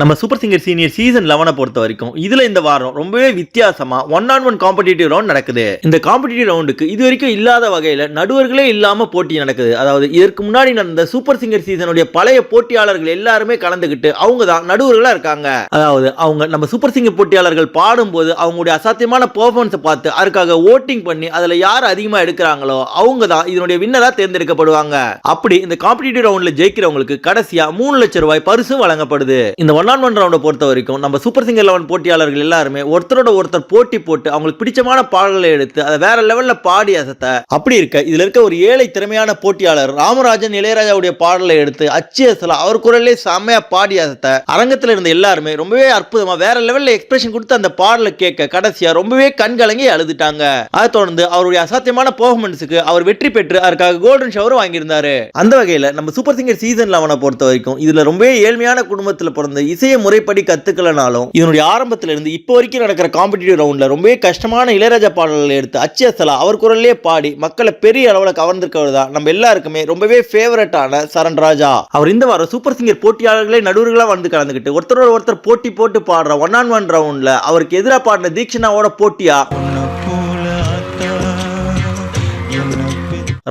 நம்ம super singer senior season லெவனை பொறுத்த வரைக்கும் இதில் இந்த வாரம் ரொம்பவே வித்தியாசமா one on one competitive round நடக்குது. இந்த காம்படிட்டிவ் ரவுண்டுக்கு இது வரைக்கும் இல்லாத வகையில் நடுவர்களே இல்லாமல் போட்டி நடக்குது. அதாவது இதற்கு முன்னாடி நடந்த சூப்பர் சிங்கர் சீசனுடைய பழைய போட்டியாளர்கள் எல்லாருமே கலந்துக்கிட்டு அவங்க தான் நடுவர்களாக இருக்காங்க. அதாவது அவங்க நம்ம சூப்பர் சிங்கர் போட்டியாளர்கள் பாடும்போது அவங்களுடைய அசாத்தியமான பர்ஃபார்மன்ஸை பார்த்து அதுக்காக ஓட்டிங் பண்ணி அதில் யார் அதிகமாக எடுக்கிறாங்களோ அவங்க தான் இதனுடைய வின்னராக தேர்ந்தெடுக்கப்படுவாங்க. அப்படி இந்த காம்படிட்டிவ் ரவுண்டில் ஜெயிக்கிறவங்களுக்கு கடைசியாக மூணு லட்சம் ரூபாய் பரிசும் வழங்கப்படுது. இந்த ஒன் ஆன் ஒன் ரவுண்டை பொறுத்த வரைக்கும் நம்ம சூப்பர் சிங்கர் லெவன் போட்டியாளர்கள் எல்லாருமே ஒருத்தரோட ஒருத்தர் போட்டி போட்டு அவங்களுக்கு பிடிச்சமான பாடல்களை எடுத்து அதை வேற லெவல்ல பாடி அசத்த அப்படி இருக்க இதுல இருக்க ஒரு ஏழை திறமையான போட்டியாளர் ராமராஜன் இளையராஜாவுடைய பாடலை எடுத்து அச்சு அசல அவர் குரல்லே செம்மையாக பாடி அசத்த அரங்கத்தில் இருந்த எல்லாருமே ரொம்பவே அற்புதமாக வேற லெவல்ல எக்ஸ்பிரஷன் கொடுத்து அந்த பாடலை கேட்க கடைசியா ரொம்பவே கண்கலங்கி அழுதுட்டாங்க. அதை தொடர்ந்து அவருடைய அசாத்தியமான பெர்ஃபார்மன்ஸுக்கு அவர் வெற்றி பெற்று அதற்காக கோல்டன் ஷவரும் வாங்கியிருந்தாரு. அந்த வகையில நம்ம சூப்பர் சிங்கர் சீசன் லெவனை பொறுத்த வரைக்கும் இதுல ரொம்பவே ஏழ்மையான குடும்பத்தில் பிறந்த இசையை முறைப்படி கத்துக்கலனாலும் இதனுடைய ஆரம்பத்துல இருந்து இப்போ வரைக்கும் நடக்கிற காம்படிட்டிவ் ரவுண்ட்ல ரொம்பவே கஷ்டமான இளையராஜா பாடல்களை எடுத்து அச்சியசலா அவர் குரல்லே பாடி மக்களை பெரிய அளவில் கவர்ந்திருக்கிறது தான். நம்ம எல்லாருக்குமே ரொம்பவே ஃபேவரட்டான சரண் ராஜா. அவர் இந்த வாரம் சூப்பர் சிங்கர் போட்டியாளர்களே நடுவர்களாக வந்து கலந்துக்கிட்டு ஒருத்தரோட ஒருத்தர் போட்டி போட்டு பாடுற ஒன் ஆன் ஒன் ரவுண்ட்ல அவருக்கு எதிராக பாடின தீக்ஷனாவோட போட்டியா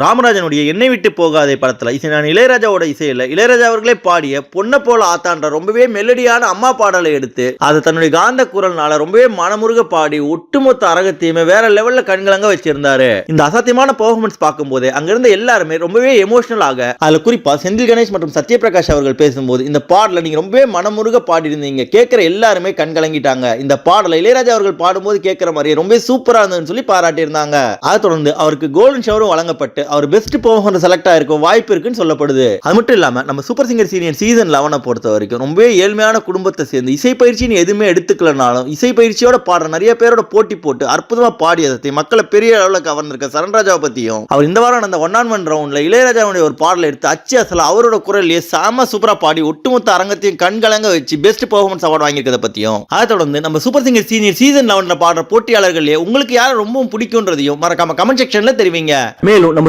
ராமராஜனுடைய என்னை விட்டு போகாதே படத்தில். இசை நான் இளையராஜாவோட இசையில் இளையராஜா அவர்களே பாடிய பொண்ணை போல ஆத்தான்ற ரொம்பவே மெலடியான அம்மா பாடலை எடுத்து அதை தன்னுடைய காந்த குரல்னால ரொம்பவே மனமுருக பாடி ஒட்டுமொத்த அரகத்தையுமே வேற லெவல்ல கண்கலங்க வச்சிருந்தாரு. இந்த அசாத்தியமான பெர்ஃபார்மன்ஸ் பார்க்கும்போது அங்கிருந்த எல்லாருமே ரொம்பவே எமோஷனல் ஆக அதில் குறிப்பாக செந்தில் கணேஷ் மற்றும் சத்யபிரகாஷ் அவர்கள் பேசும்போது இந்த பாடலை நீங்க ரொம்பவே மனமுருக பாடியிருந்தீங்க. கேட்குற எல்லாருமே கண்கலங்கிட்டாங்க. இந்த பாடலை இளையராஜா அவர்கள் பாடும்போது கேட்குற மாதிரியே ரொம்பவே சூப்பராக இருந்ததுன்னு சொல்லி பாராட்டியிருந்தாங்க. அதை தொடர்ந்து அவருக்கு கோல்டன் ஷவரும் வழங்கப்பட்டு அவர் பெஸ்ட் பெர்ஃபார்மர் செலக்ட் ஆயிருக்கும் வாய்ப்பு இருக்குன்னு சொல்லப்படுது. அது மட்டும் இல்லாம நம்ம சூப்பர் சிங்கர் சீனியர் சீசன் லெவனை பொறுத்த வரைக்கும் ரொம்பவே ஏழ்மையான குடும்பத்தை சேர்ந்து இசை பயிற்சின்னு எதுவுமே எடுத்துக்கலனாலும் இசை பயிற்சியோட பாடுற நிறைய பேரோட போட்டி போட்டு அற்புதமா பாடியதை மக்களை பெரிய அளவில் கவர்ந்திருக்க சரண்ராஜாவை பத்தியும் அவர் இந்த வாரம் நடந்த ஒன் ஆன் ஒன் ரவுண்ட்ல இளையராஜாவுடைய ஒரு பாடல் எடுத்து அச்சு அசல அவரோட குரல்லையே செம சூப்பரா பாடி ஒட்டுமொத்த அரங்கத்தையும் கண்கலங்க வச்சு பெஸ்ட் பெர்ஃபார்மன்ஸ் அவார்டு வாங்கியிருக்கத பத்தியும். அதை தொடர்ந்து நம்ம சூப்பர் சிங்கர் சீனியர் சீசன் லெவனில் பாடுற போட்டியாளர்களே உங்களுக்கு யாரை ரொம்பவும் பிடிக்கும்ன்றதையும் மறக்காம கமெண்ட் செக்ஷன்ல தெரிவிங்க. மேலும் நம்ம